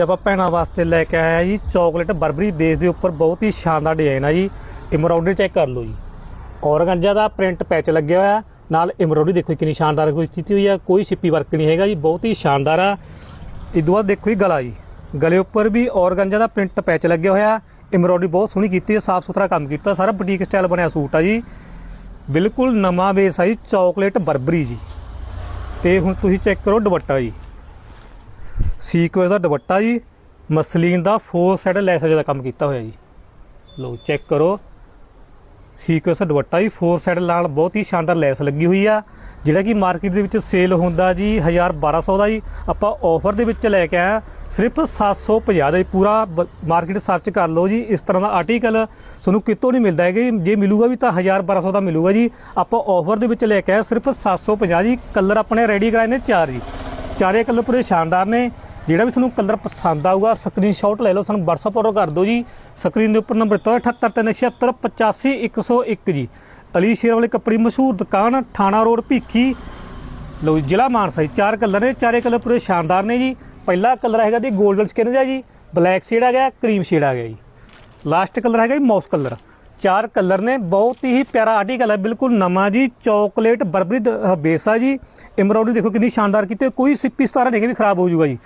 ਜਦ ਆਪਾਂ ਭੈਣਾਂ ਵਾਸਤੇ ਲੈ ਕੇ ਆਇਆ ਜੀ ਚਾਕਲੇਟ ਬਰਬਰੀ ਬੇਸ ਦੇ ਉੱਪਰ ਬਹੁਤ ਹੀ ਸ਼ਾਨਦਾਰ ਡਿਜ਼ਾਈਨ ਆ ਜੀ। ਐਮਬਰਾਇਡਰੀ ਚੈੱਕ ਕਰ ਲਓ ਜੀ। ਔਰਗੰਜਾ ਦਾ ਪ੍ਰਿੰਟ ਪੈਚ ਲੱਗਿਆ ਹੋਇਆ। ਨਾਲ ਐਮਬਰਾਇਡਰੀ ਦੇਖੋ ਜੀ ਕਿੰਨੀ ਸ਼ਾਨਦਾਰ ਕੋਈ ਕੀਤੀ ਹੋਈ ਆ। ਕੋਈ ਛਿੱਪੀ ਵਰਕ ਨਹੀਂ ਹੈਗਾ ਜੀ, ਬਹੁਤ ਹੀ ਸ਼ਾਨਦਾਰ ਆ। ਇਦੋਂ ਬਾਅਦ ਦੇਖੋ ਜੀ ਗਲਾ ਜੀ। ਗਲੇ ਉੱਪਰ ਵੀ ਔਰਗੰਜਾ ਦਾ ਪ੍ਰਿੰਟ ਪੈਚ ਲੱਗਿਆ ਹੋਇਆ। ਐਮਬਰਾਇਡਰੀ ਬਹੁਤ ਸੋਹਣੀ ਕੀਤੀ ਹੈ ਸਾਫ਼ ਸੁਥਰਾ ਕੰਮ ਕੀਤਾ। ਸਾਰਾ ਬੁਟੀਕ ਸਟਾਈਲ ਬਣਿਆ ਸੂਟ ਆ ਜੀ। ਬਿਲਕੁਲ ਨਵਾਂ ਬੇਸ ਆ ਜੀ ਚਾਕਲੇਟ ਬਰਬਰੀ ਜੀ। ਤੇ ਹੁਣ ਤੁਸੀਂ ਚੈੱਕ ਕਰੋ ਦੁਪੱਟਾ ਜੀ। ਸੀਕੁਐਂਸ ਦਾ ਦੁਪੱਟਾ ਜੀ, ਮਸਲੀਨ ਦਾ ਫੋਰ ਸਾਈਡ ਲੈਸੇਜ ਦਾ ਕੰਮ ਕੀਤਾ ਹੋਇਆ ਜੀ। ਲਓ ਚੈੱਕ ਕਰੋ। ਸੀਕੁਐਂਸ ਦਾ ਦੁਪੱਟਾ ਜੀ ਫੋਰ ਸਾਈਡ ਨਾਲ ਬਹੁਤ ਹੀ ਸ਼ਾਨਦਾਰ ਲੈਸ ਲੱਗੀ ਹੋਈ ਆ। ਜਿਹੜਾ ਕਿ ਮਾਰਕੀਟ ਦੇ ਵਿੱਚ ਸੇਲ ਹੁੰਦਾ ਜੀ 1200 ਦਾ ਜੀ। ਆਪਾਂ ਆਫਰ ਦੇ ਵਿੱਚ ਲੈ ਕੇ ਆਇਆ ਸਿਰਫ 750 ਦਾ ਜੀ। ਪੂਰਾ ਮਾਰਕੀਟ ਸਰਚ ਕਰ ਲਓ ਜੀ, ਇਸ ਤਰ੍ਹਾਂ ਦਾ ਆਰਟੀਕਲ ਤੁਹਾਨੂੰ ਕਿਤੋਂ ਨਹੀਂ ਮਿਲਦਾ ਹੈਗਾ ਜੀ। ਜੇ ਮਿਲੂਗਾ ਵੀ ਤਾਂ 1200 ਦਾ ਮਿਲੂਗਾ ਜੀ। ਆਪਾਂ ਆਫਰ ਦੇ ਵਿੱਚ ਲੈ ਕੇ ਆਇਆ ਸਿਰਫ 750 ਜੀ। ਕਲਰ ਆਪਣੇ ਰੈਡੀ ਕਰਾਏ ਨੇ ਚਾਰ ਜੀ। ਚਾਰੇ ਕਲਰ ਪੂਰੇ ਸ਼ਾਨਦਾਰ ਨੇ। ਜਿਹੜਾ ਵੀ ਤੁਹਾਨੂੰ ਕਲਰ ਪਸੰਦ ਆਊਗਾ ਸਕਰੀਨਸ਼ਾਟ ਲੈ ਲਓ ਸਾਨੂੰ WhatsApp ਔਰ ਕਰ ਦਿਓ ਜੀ। ਸਕਰੀਨ ਦੇ ਉੱਪਰ ਨੰਬਰ ਦਿੱਤਾ ਹੋਇਆ 7837785101 ਜੀ। ਅਲੀ ਸ਼ੇਰ ਵਾਲੇ ਕੱਪੜੀ ਮਸ਼ਹੂਰ ਦੁਕਾਨ ਥਾਣਾ ਰੋਡ ਭੀਖੀ। ਲਓ ਜੀ, ਜ਼ਿਲ੍ਹਾ ਮਾਨਸਾ ਜੀ ਚਾਰ ਕਲਰ ਨੇ ਚਾਰੇ ਕਲਰ ਪੂਰੇ ਸ਼ਾਨਦਾਰ ਨੇ ਜੀ। ਪਹਿਲਾ ਕਲਰ ਹੈਗਾ ਜੀ 골ਡਨ ਸਕਿਨ ਦਾ ਜੀ ਬਲੈਕ ਸ਼ੇਡ ਆ ਗਿਆ ਕਰੀਮ ਸ਼ੇਡ ਆ ਗਿਆ ਜੀ। ਲਾਸਟ ਕਲਰ ਹੈਗਾ ਜੀ ਮੌਸ ਕਲਰ। ਚਾਰ ਕਲਰ ਨੇ ਬਹੁਤ ਹੀ ਪਿਆਰਾ ਆਰਟੀਕਲ ਹੈ ਬਿਲਕੁਲ ਨਵਾਂ ਜੀ ਚਾਕਲੇਟ ਬਰਬਰੀ ਬੇਸ ਆ ਜੀ। ਐਮਬਰਾਇਡਰੀ ਦੇਖੋ ਕਿੰਨੀ ਸ਼ਾਨਦਾਰ ਕੀਤੀ ਹੈ। ਕੋਈ ਸਿੱਪੀ ਸਤਾਰਾ ਨਹੀਂ ਕਿ ਵੀ ਖਰਾਬ ਹੋ ਜਾਊਗਾ ਜੀ।